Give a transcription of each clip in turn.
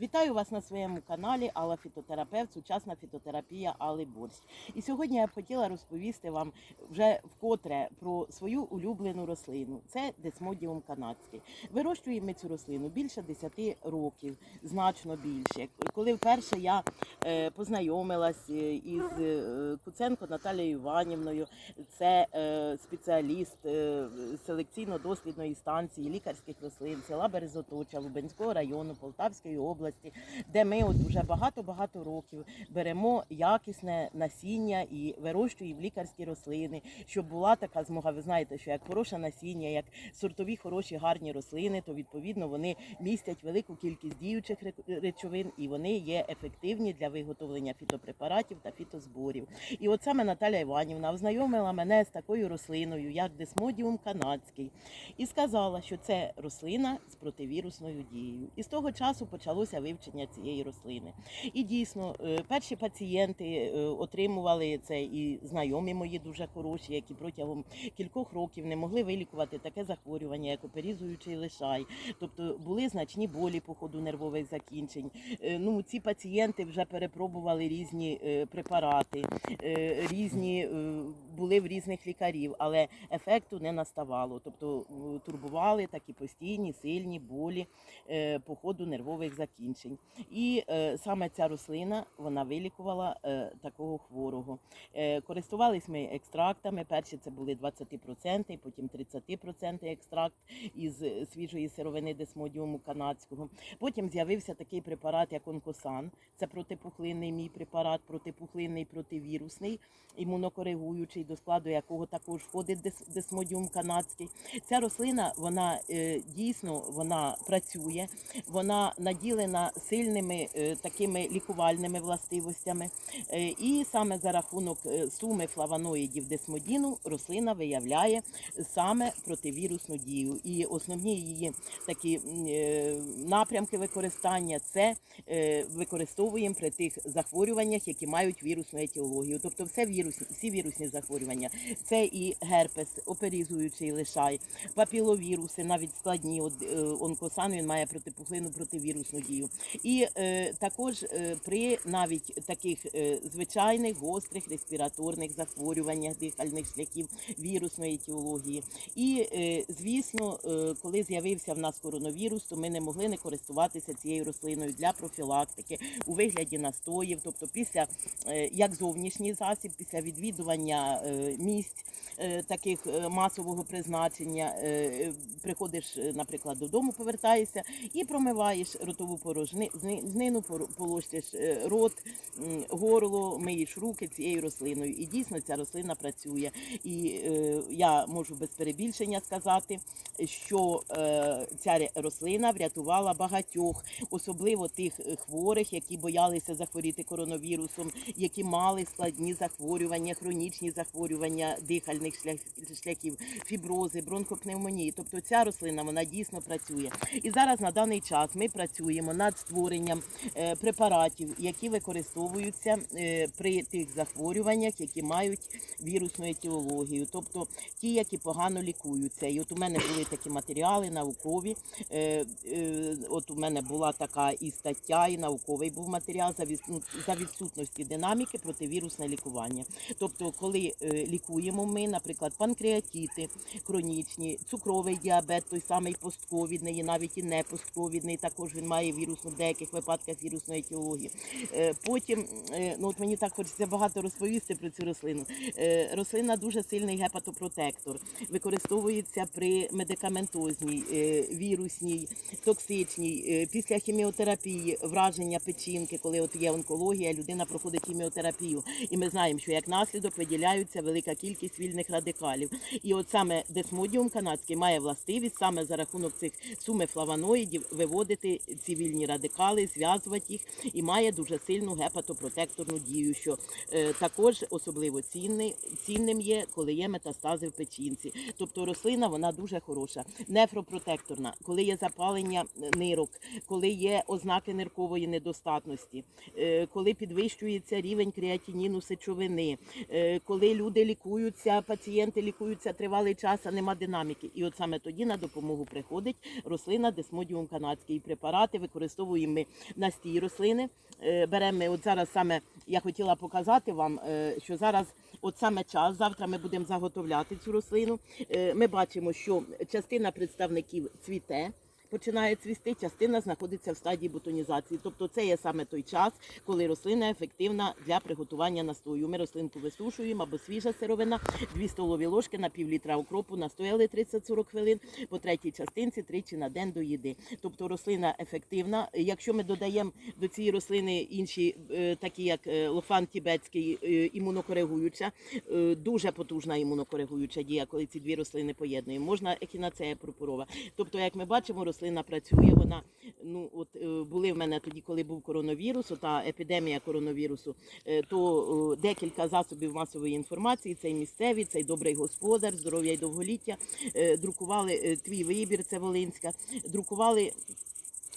Вітаю вас на своєму каналі Алла Фітотерапевт, сучасна фітотерапія Алли Борщ. І сьогодні я б хотіла розповісти вам вже вкотре про свою улюблену рослину. Це десмодіум канадський. Вирощуємо цю рослину більше 10 років, значно більше. Коли вперше я е, познайомилась е, із е, Куценко Наталією Іванівною, це спеціаліст селекційно-дослідної станції лікарських рослин села Березоточа Лубенського району Полтавської області, де ми от уже багато-багато років беремо якісне насіння і вирощуємо лікарські рослини, щоб була така змога. Ви знаєте, що як хороше насіння, як сортові хороші гарні рослини, то відповідно вони містять велику кількість діючих речовин і вони є ефективні для виготовлення фітопрепаратів та фітозборів. І от саме Наталя Іванівна ознайомила мене з такою рослиною, як десмодіум канадський, і сказала, що це рослина з противірусною дією. І з того часу почалося вивчення цієї рослини. І дійсно, е, перші пацієнти е, отримували це і знайомі мої дуже хороші, які протягом кількох років не могли вилікувати таке захворювання, як оперізуючий лишай. Тобто були значні болі по ходу нервових закінчень. Е, Ну, ці пацієнти вже перепробували різні препарати, різні були в різних лікарів, але ефекту не наставало. Тобто турбували такі постійні, сильні болі по ходу нервових закінчень. І е, саме ця рослина вона вилікувала е, такого хворого. Е, користувались ми екстрактами. Перші це були 20%, потім 30% екстракт із е, свіжої сировини десмодіуму канадського. Потім з'явився такий препарат, як онкосан. Це протипухлинний мій препарат, протипухлинний, противірусний, імунокоригуючий, до складу якого також входить десмодіум канадський. Ця рослина вона е, дійсно вона працює, вона наділена сильними е, такими лікувальними властивостями. Е, і саме за рахунок е, суми флавоноїдів десмодіну рослина виявляє саме противірусну дію. І основні її такі напрямки використання це використовуємо при тих захворюваннях, які мають вірусну етіологію. Тобто все вірусні, всі вірусні захворювання. Це і герпес, оперізуючий лишай, папіловіруси, навіть складні. Онкосан він має протипухлину противірусну дію. І е, також е, при навіть таких е, звичайних гострих респіраторних захворюваннях дихальних шляхів вірусної етіології. І е, звісно, е, коли з'явився в нас коронавірус, то ми не могли не користуватися цією рослиною для профілактики у вигляді настоїв, тобто після е, як зовнішній засіб, після відвідування е, місць е, таких е, масового призначення, е, приходиш, е, наприклад, додому, повертаєшся і промиваєш ротову порожнину, пор- полощиш е, рот, горло, миєш руки цією рослиною. І дійсно ця рослина працює. І е, я можу без перебільшення сказати, що е, ця рослина врятувала багатьох, особливо тих хворих, які боялися захворіти коронавірусом, які мали складні захворювання, хронічні захворювання дихальних шляхів, фібрози, бронхопневмонії. Тобто ця рослина вона дійсно працює. І зараз на даний час ми працюємо над створенням е, препаратів, які використовуються е, при тих захворюваннях, які мають вірусну етіологію, тобто ті, які погано лікуються. І от у мене були такі матеріали наукові. Е, От у мене була така і стаття, і науковий був матеріал за ну, відсутності динаміки противірусне лікування. Тобто, коли лікуємо ми, наприклад, панкреатити хронічні, цукровий діабет, той самий постковідний, і навіть і не постковідний, також він має вірусну в деяких випадках вірусної етіології. Е, Потім, е, ну от мені так хочеться багато розповісти про цю рослину. Е, Рослина дуже сильний гепатопротектор, використовується при медикаментозній, вірусній, токсичній, після хіміотерапії, враження печінки, коли от є онкологія, людина проходить хіміотерапію. І ми знаємо, що як наслідок виділяються велика кількість вільних радикалів. І от саме десмодіум канадський має властивість саме за рахунок цих суми флавоноїдів виводити ці вільні радикали, зв'язувати їх і має дуже сильну гепатопротекторну дію, що е, також особливо цінний, цінним є, коли є метастази в печінці. Тобто рослина вона дуже хороша, нефропротекторна, коли є запалення нирок, коли є ознаки ниркової недостатності, е, коли підвищується рівень креатиніну сечовини, е, коли люди лікуються, пацієнти лікуються тривалий час, а нема динаміки. І от саме тоді на допомогу приходить рослина десмодіум канадський. Препарати використовуються використовуємо ми настій рослини. Е, Беремо ми от зараз саме я хотіла показати вам, е, що зараз от саме час. Завтра ми будемо заготовляти цю рослину. Е, Ми бачимо, що частина представників цвіте. Починає цвісти, частина знаходиться в стадії бутонізації. Тобто це є саме той час, коли рослина ефективна для приготування настою. Ми рослинку висушуємо або свіжа сировина, 2 столові ложки на пів літра укропу настояли 30-40 хвилин, по третій частинці тричі на день до їди. Тобто рослина ефективна. Якщо ми додаємо до цієї рослини інші, е, такі як е, лофан тібетський, е, імунокоригуюча, дуже потужна імунокоригуюча дія, коли ці дві рослини поєднуємо. Можна ехінацея пурпурова. Тобто, як ми бачимо, рослина працює. Вона ну от е, були в мене тоді, коли був коронавірус, та епідемія коронавірусу, е, то декілька засобів масової інформації, цей місцеві, цей добрий господар, здоров'я і довголіття, е, друкували твій вибір, це Волинська, друкували.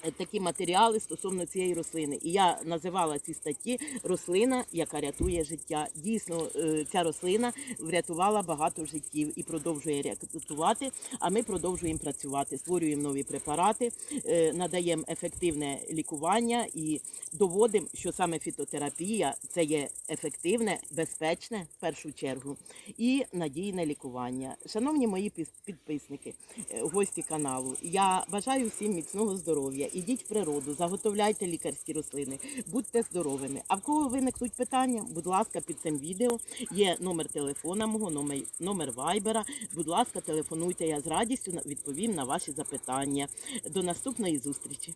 Е, Такі матеріали стосовно цієї рослини, і я називала ці статті рослина, яка рятує життя. Дійсно, е, ця рослина врятувала багато життів і продовжує рятувати. А ми продовжуємо працювати, створюємо нові препарати, е, надаємо ефективне лікування і доводимо, що саме фітотерапія це є ефективне, безпечне в першу чергу і надійне лікування. Шановні мої підписники, гості каналу, я бажаю всім міцного здоров'я. Ідіть в природу, заготовляйте лікарські рослини, будьте здоровими. А в кого виникнуть питання, будь ласка, під цим відео є номер телефона мого, номер, номер вайбера. Будь ласка, телефонуйте, я з радістю відповім на ваші запитання. До наступної зустрічі.